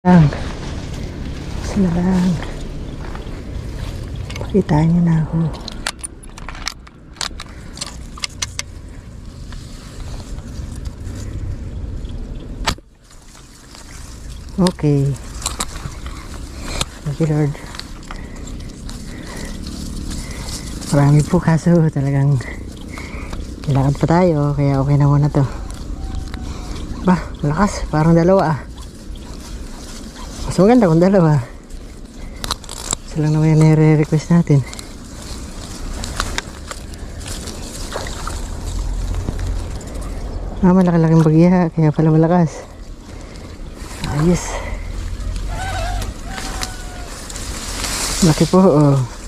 lang. Sila lang. Pakitaan niyo na ako. Okay. Thank you, Lord. Marami po kaso talagang kailangan pa tayo kaya okay na muna to. Ba, malakas. Parang dalawa ah. Mas maganda kung dalawa. Isa lang naman yung nire-request natin. Ah, malaki-laking bagya, kaya pala malakas. Ayos. Laki po, oh.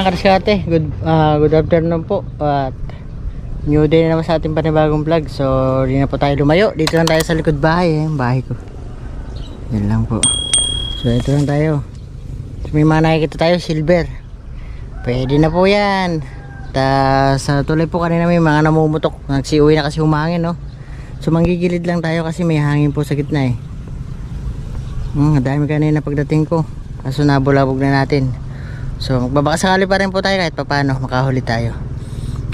Mga karskate, good, ah, good afternoon po. At new day na naman sa ating panibagong vlog. So di na po tayo lumayo, dito lang tayo sa likod bahay eh, bahay ko. Yan lang po. So ito lang tayo. So, may mga nakikita tayo silver. Pwede na po yan. Ta sa tuloy po kanina may mga namumutok. Nagsiuwi na kasi humangin no? So manggigilid lang tayo kasi may hangin po sa gitna eh. Hmm, dami kanina pagdating ko. Kaso nabulabog na natin So magbabakasakali pa rin po tayo kahit paano makahuli tayo.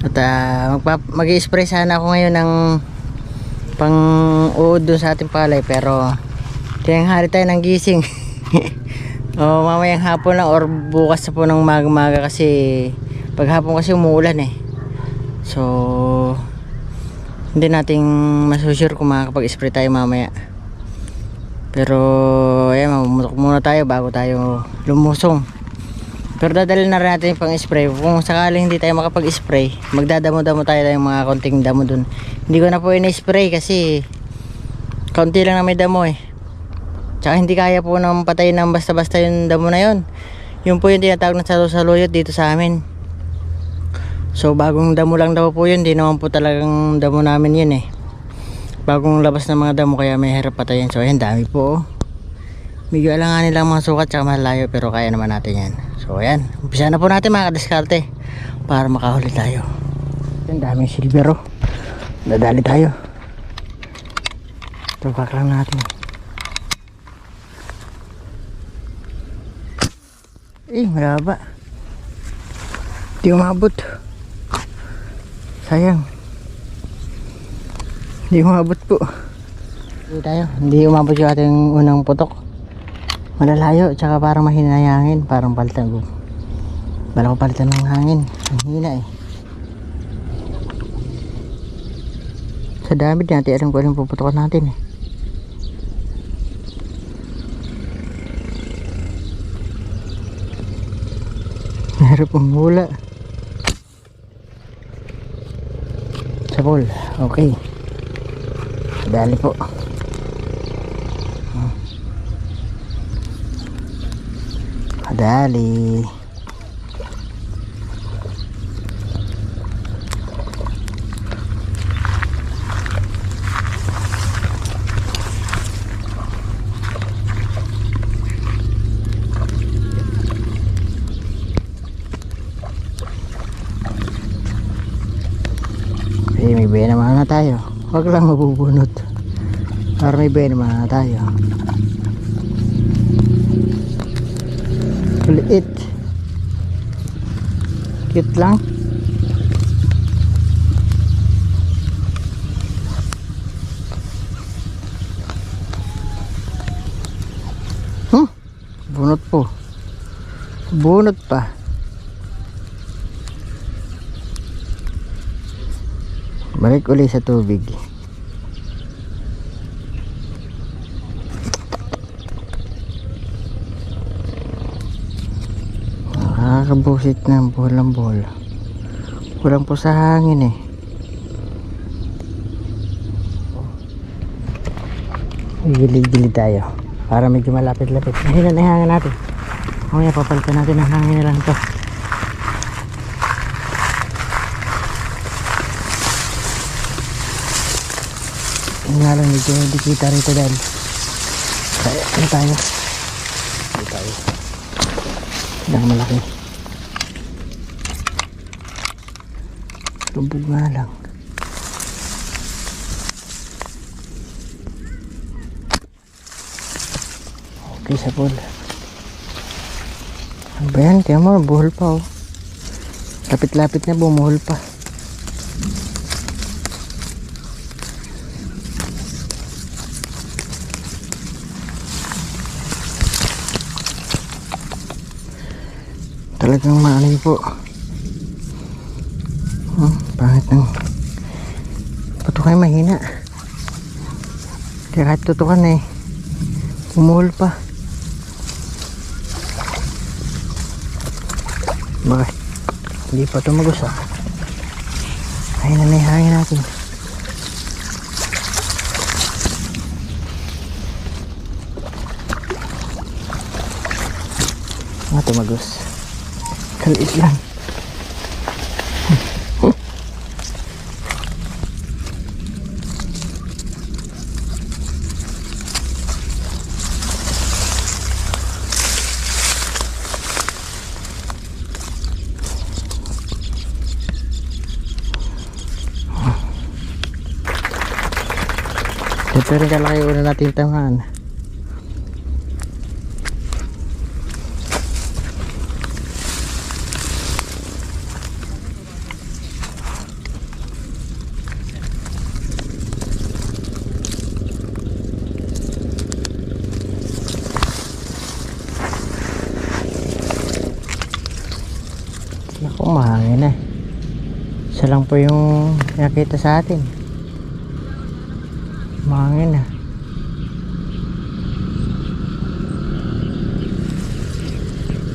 At uh, mag-spray sana ako ngayon ng pang uod dun sa ating palay pero tinanghali tayo ng gising. o mamayang hapon lang or bukas na po ng maga-maga kasi paghapon kasi umuulan eh. So hindi nating masusure kung makakapag-spray tayo mamaya. Pero ayan, mamumutok muna tayo bago tayo lumusong. Pero dadalhin na rin natin yung pang spray. Kung sakaling hindi tayo makapag-spray, magdadamo-damo tayo ng mga konting damo dun. Hindi ko na po in-spray kasi konti lang na may damo eh. Tsaka hindi kaya po nang patayin ng basta-basta yung damo na yun. Yun po yung tinatawag na salo-saluyot dito sa amin. So bagong damo lang daw po yun, hindi naman po talagang damo namin yun eh. Bagong labas ng mga damo kaya may hirap patayin. So ayan, dami po oh. Medyo alanganin lang mga sukat tsaka malayo pero kaya naman natin yan. So ayan, umpisa na po natin mga kadiskarte para makahuli tayo. Ang daming silver oh. Dadali tayo. Tupak lang natin. Eh, malaba. Hindi umabot. Sayang. Hindi umabot po. Hindi tayo. Hindi umabot yung ating unang putok malalayo tsaka parang mahina yung hangin. Parang palitan ko. Bala ko palitan ng hangin. Ang hina eh. Sa dami natin alam ko anong puputokan natin eh. Meron pong hula. Sa pool okay. Dali po Dali. Eh, may bena naman na tayo. Huwag lang mabubunot. Para may bena naman na tayo. Cute lang. Huh? Bunot po. Bunot pa. Balik uli sa tubig. Nakakabusit ng bolang bola. Kulang po sa hangin eh. Gilid-gilid tayo. Para medyo malapit-lapit. Mahina na hangin natin. Mamaya papalitan natin ang hangin lang to. Nga lang medyo hindi kita rito dahil. Kaya ano tayo? Hindi tayo. Pinakamalaki. Lubog nga lang. Okay sa pool. Ano ba yan? Tiyan mo, buhol pa oh. Lapit-lapit na bumuhol pa. Talagang maano yun po. Pangit ng patukan mahina. Kaya kahit tutukan eh. Umuhol pa. Bakit? Hindi pa tumagos ah. Ayun na yung hangin natin. Ah, tumagos. Kaliit lang. Rin kalaki una natin tamaan. Naku, mahangin na. Isa lang po yung nakita sa atin. Mahangin na.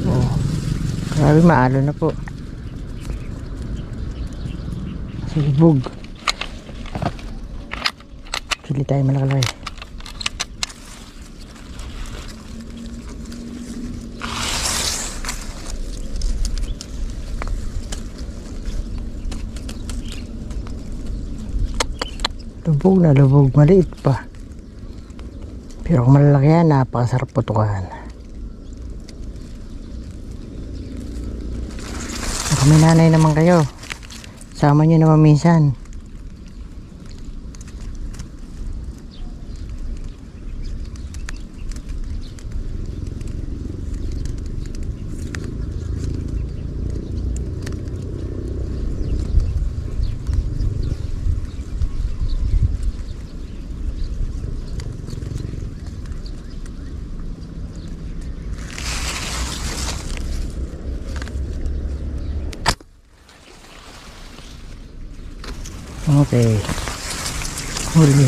Oh. Grabe maalo na po. Silbog. Pili tayo malakalay. Lubog na lubog, maliit pa. Pero kung malalaki yan, napakasarap putukan. May nanay naman kayo, sama nyo naman minsan. Okay. Huli.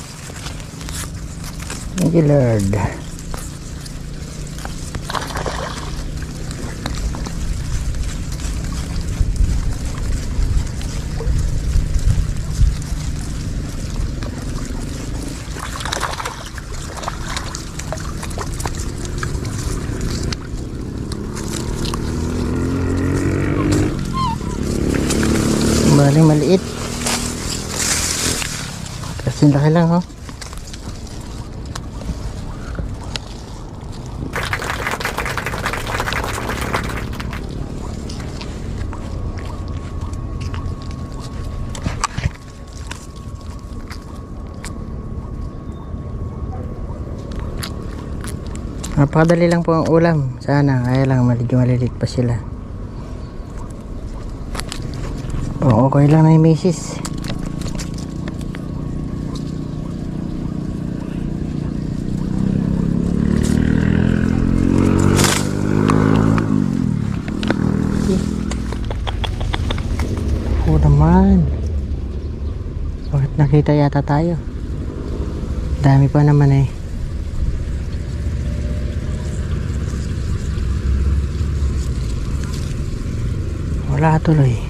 You, Lord. Bali maliit. Kasi laki lang oh. Napakadali lang po ang ulam. Sana, kaya lang medyo malilit pa sila. Oo, okay lang na yung misis. Oo naman. Bakit nakita yata tayo? Dami pa naman eh. Wala tuloy.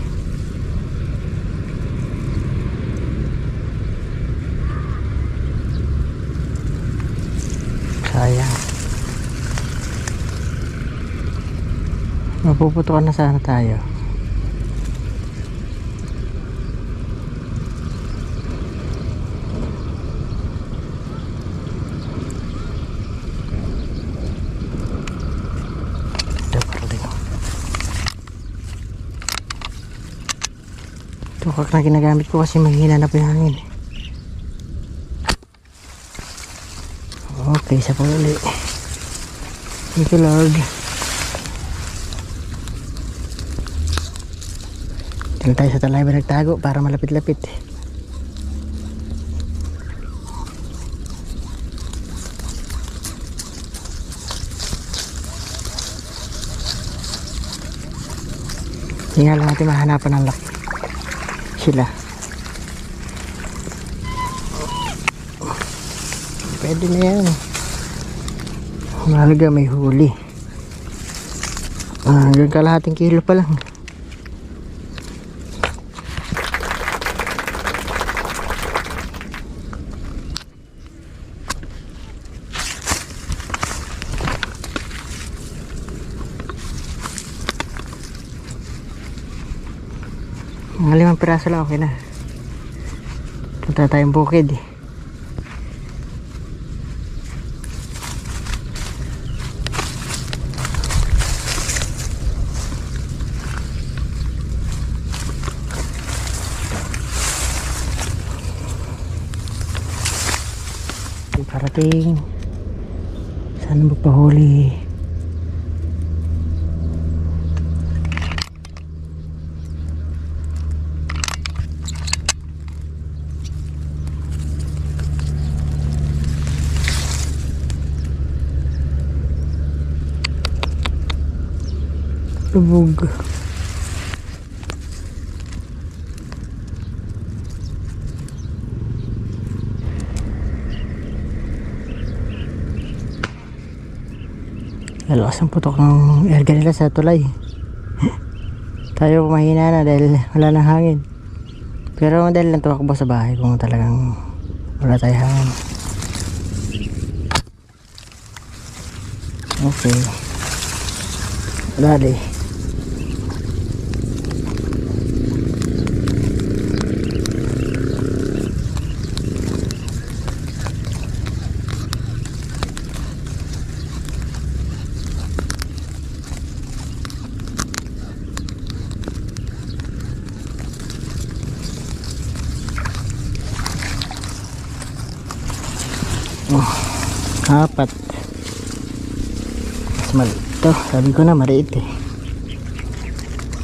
Napuputukan na sana ano tayo. Tukak na ginagamit ko kasi mahina na po yung hangin. Eh. Okay, sa pang ulit. Thank you, Lord. Dito tayo sa talay ba nagtago para malapit-lapit. Tingnan lang natin mahanapan ng laki. Sila. Pwede na yan. Mahalaga may huli. Ah, hanggang kalahating kilo pa lang. Mga limang piraso lang okay na. Punta tayong bukid eh. Parating. Sana magpahuli. Lubog. Lalakas ang putok ng erga nila sa tulay. Tayo mahina na dahil wala nang hangin. Pero dahil lang tumakbo sa bahay kung talagang wala tayo hangin. Okay. Dali. Oh, apat. Mas maliit to. Sabi ko na maliit eh.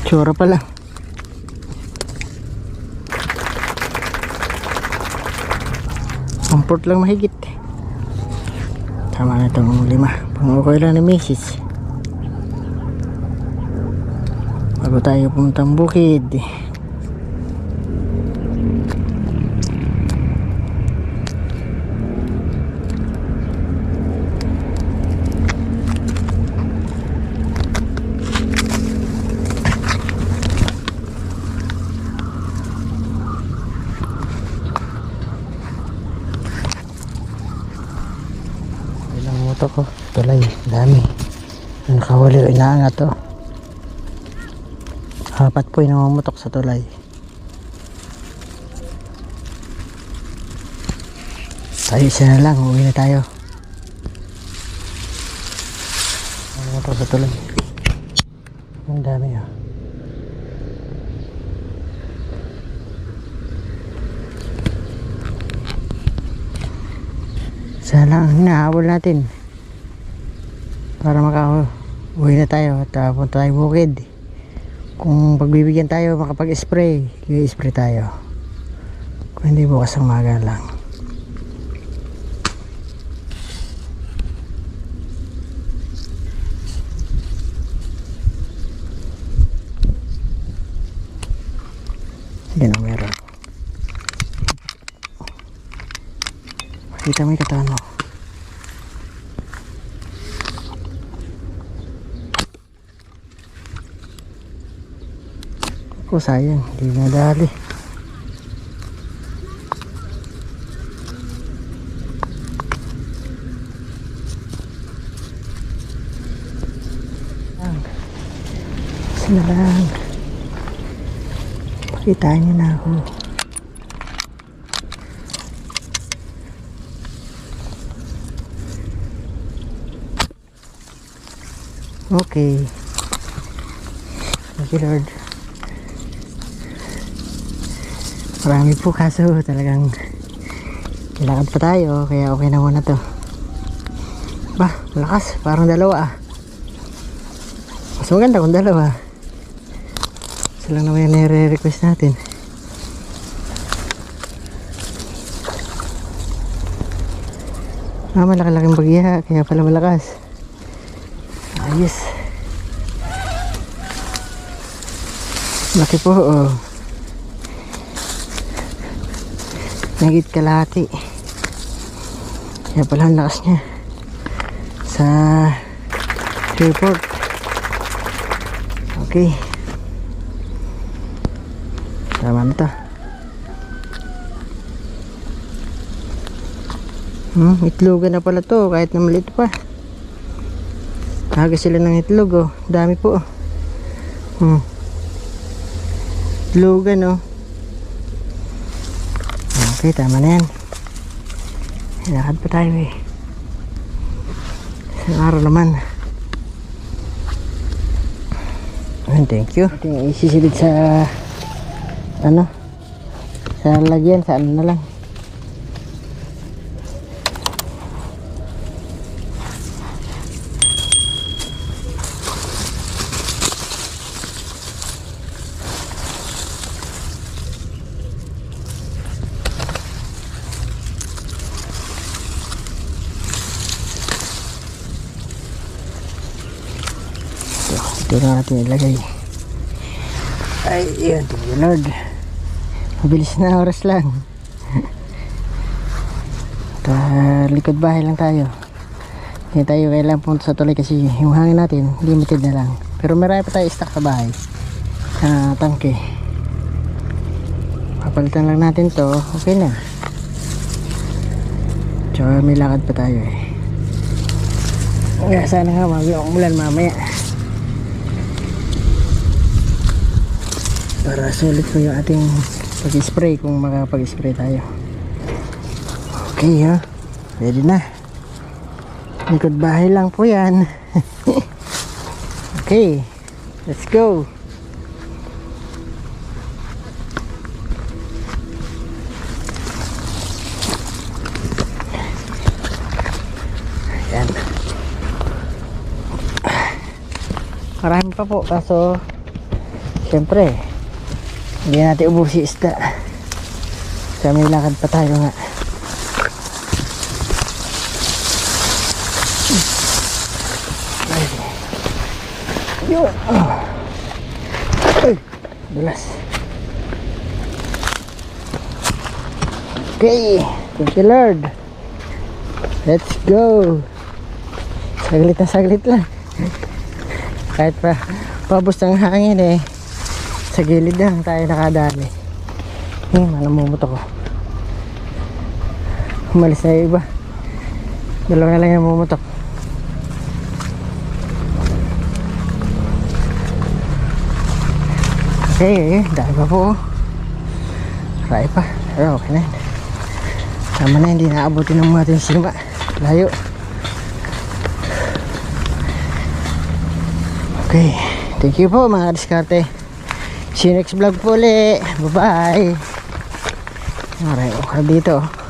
Tsura pala. Comfort lang mahigit. Tama na itong lima. Pang okay lang ni Mrs. Bago tayo puntang bukid. Ilang moto ko. Tulay. Dami. Ang nakahuli o inaangat to. Apat po yung namumutok sa tulay. Tayo isa na lang. Uwi na tayo. Namumutok sa tulay. Ang dami ah. Sana ang hinahabol natin para makauwi na tayo at uh, punta tayo bukid. Kung pagbibigyan tayo makapag-spray i-spray tayo. Kung hindi bukas ang maga lang. Yan ang meron. Makita mo yung katawan Ako sayang, hindi nadali. Sila lang. Pakitaan niyo na ako. Okay. Thank you, Lord. Marami po kaso talagang kailangan pa tayo kaya okay na muna to. Ba, lakas. Parang dalawa ah. Mas maganda kung dalawa. Isa lang naman yung nire-request natin. Ah, malaki-laking bagya, kaya pala malakas. Ayos. Laki po, oh. Nagit kalahati. Kaya pala ang lakas niya. Sa report. Okay. Tama na to. Hmm, itlogan na pala to kahit na maliit pa. Aga sila ng itlog oh. Dami po. oh. Hmm. Itlogan oh. Okay, tama na yan. Lakad pa tayo eh. Isang araw naman. Ayun, thank you. Ating isisilid sa ano? Sa lagyan, sa ano na lang. Ito na natin ilagay. Ay, yun. You, Lord. Mabilis na oras lang. Ito, likod bahay lang tayo. Hindi tayo kailangan punta sa tuloy kasi yung hangin natin, limited na lang. Pero marami pa tayo stock sa bahay. Sa tangke. Papalitan lang natin to, okay na. Tsaka may lakad pa tayo eh. Kaya sana nga mag-umulan mamaya. Para sulit po yung ating pag-spray kung makapag-spray tayo. Okay ha? Ready na. Likod bahay lang po yan. Okay let's go. Ayan. Marami pa po kaso Siyempre, hindi natin ubusi isda. Kaya may lakad pa tayo nga. Yun. Ay, dulas. Okay, thank you Lord. Let's go. Saglit na saglit lang. Kahit pa pabos ng hangin eh sa gilid lang tayo nakadali eh malamumot ako. Umalis na yung iba. Dalawa na lang yung mumutok okay dahil pa po oh. Marami pa. Pero okay na. Tama na hindi naabutin ng mga ating sima layo. Okay. Thank you po mga diskarte See you next vlog po ulit. Bye-bye. Alright, okay dito.